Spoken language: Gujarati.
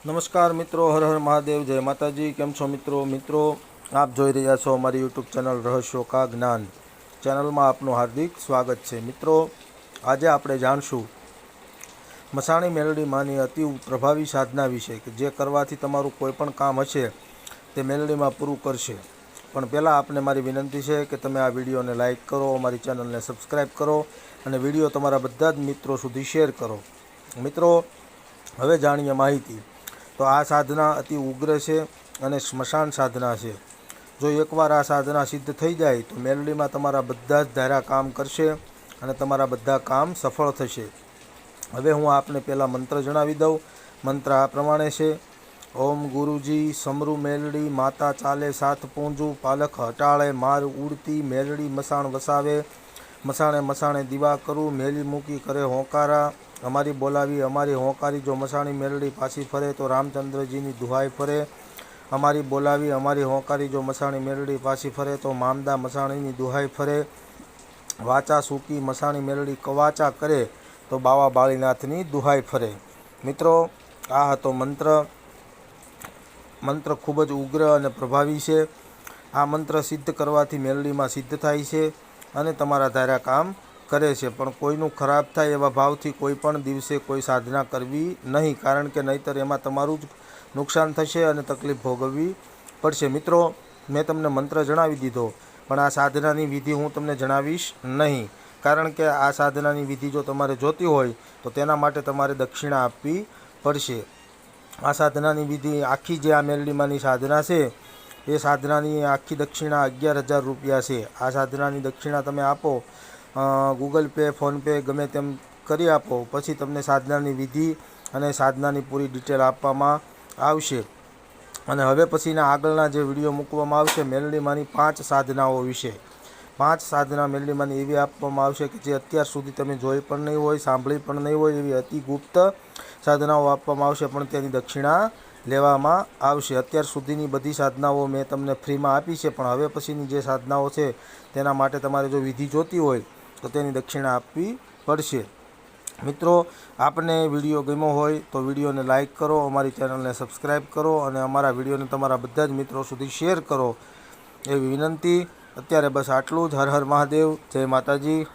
નમસ્કાર મિત્રો, હર હર મહાદેવ, જય માતાજી. કેમ છો મિત્રો? મિત્રો, આપ જોઈ રહ્યા છો અમારી યુટ્યુબ ચેનલ રહસ્યો કા જ્ઞાન. ચેનલમાં આપનું હાર્દિક સ્વાગત છે. મિત્રો, આજે આપણે જાણશું મસાણી મેલડી માની અતિ પ્રભાવી સાધના વિશે કે જે કરવાથી તમારું કોઈપણ કામ હશે, તે મેલડીમાં પૂરું કરશે. પણ પહેલાં આપને મારી વિનંતી છે કે તમે આ વિડીયોને લાઇક કરો, અમારી ચેનલને સબસ્ક્રાઈબ કરો અને વીડિયો તમારા બધા જ મિત્રો સુધી શેર કરો. મિત્રો, હવે જાણીએ માહિતી. તો આ સાધના અતિ ઉગ્ર છે અને સ્મશાન સાધના છે. જો એકવાર આ સાધના સિદ્ધ થઈ જાય, તો મેલડીમાં તમારા બધા જ ધારા કામ કરશે અને તમારા બધા કામ સફળ થશે. હવે હું આપને પહેલાં મંત્ર જણાવી દઉં. મંત્ર આ પ્રમાણે છે. ઓમ ગુરુજી, સમરુ મેલડી માતા ચાલે સાથ પૂંજું, પાલખ હટાળે માર ઉડતી મેલડી મસાણ વસાવે, મસાણે મસાણે દીવા કરું, મેલી મૂકી કરે હોંકારા અમારી બોલાવી, અમારી હોંકારી જો મસાણી મેરડી પાછી ફરે તો રામચંદ્રજીની દુહાઈ ફરે. અમારી બોલાવી, અમારી હોંકારી જો મસાણી મેરડી પાછી ફરે તો મામદા મસાણીની દુહાઈ ફરે. વાચા સૂકી મસાણી મેરડી કવાચા કરે તો બાવા બાળીનાથની દુહાઈ ફરે. મિત્રો, આ હતો મંત્ર. મંત્ર ખૂબ જ ઉગ્ર અને પ્રભાવી છે. આ મંત્ર સિદ્ધ કરવાથી મેલડીમાં સિદ્ધ થાય છે અને તમારા ધાર્યા કામ કરે છે, પણ કોઈનું ખરાબ થાય એવા ભાવથી કોઈ પણ દિવસે કોઈ સાધના કરવી નહીં, કારણ કે નહીંતર એમાં તમારું જ નુકસાન થશે અને તકલીફ ભોગવવી પડશે. મિત્રો, મેં તમને મંત્ર જણાવી દીધો, પણ આ સાધનાની વિધિ હું તમને જણાવીશ નહીં, કારણ કે આ સાધનાની વિધિ જો તમારે જોતી હોય, તો તેના માટે તમારે દક્ષિણા આપવી પડશે. આ સાધનાની વિધિ આખી જે આ મેલડીમાંની સાધના છે, એ સાધનાની આખી દક્ષિણા અગિયાર હજાર રૂપિયા છે. આ સાધનાની દક્ષિણા તમે આપો ગૂગલ પે ફોનપે ગમે તેમ કરી આપો. પછી તમને સાધનાની વિધિ અને સાધનાની પૂરી ડિટેલ આપવામાં આવશે. અને હવે પછીના આગળના જે વીડિયો મૂકવામાં આવશે, મેલડીમાંની પાંચ સાધનાઓ વિશે. પાંચ સાધના મેલડીમાંની એવી આપવામાં આવશે કે જે અત્યાર સુધી તમે જોઈ પણ નહીં હોય, સાંભળી પણ નહીં હોય એવી અતિ ગુપ્ત સાધનાઓ આપવામાં આવશે, પણ તેની દક્ષિણા લેવામાં આવશે. અત્યાર સુધીની બધી સાધનાઓ મેં તમને ફ્રીમાં આપી છે, પણ હવે પછીની જે સાધનાઓ છે, તેના માટે તમારે જો વિધિ જોતી હોય તો તેની દક્ષિણા આપવી પડશે. મિત્રો, આપને વીડિયો ગમ્યો હોય તો વિડીયોને લાઇક કરો, અમારી ચેનલને સબસ્ક્રાઈબ કરો અને અમારા વિડીયોને તમારા બધા જ મિત્રો સુધી શેર કરો એવી વિનંતી. અત્યારે બસ આટલું જ. હર હર મહાદેવ. જય માતાજી.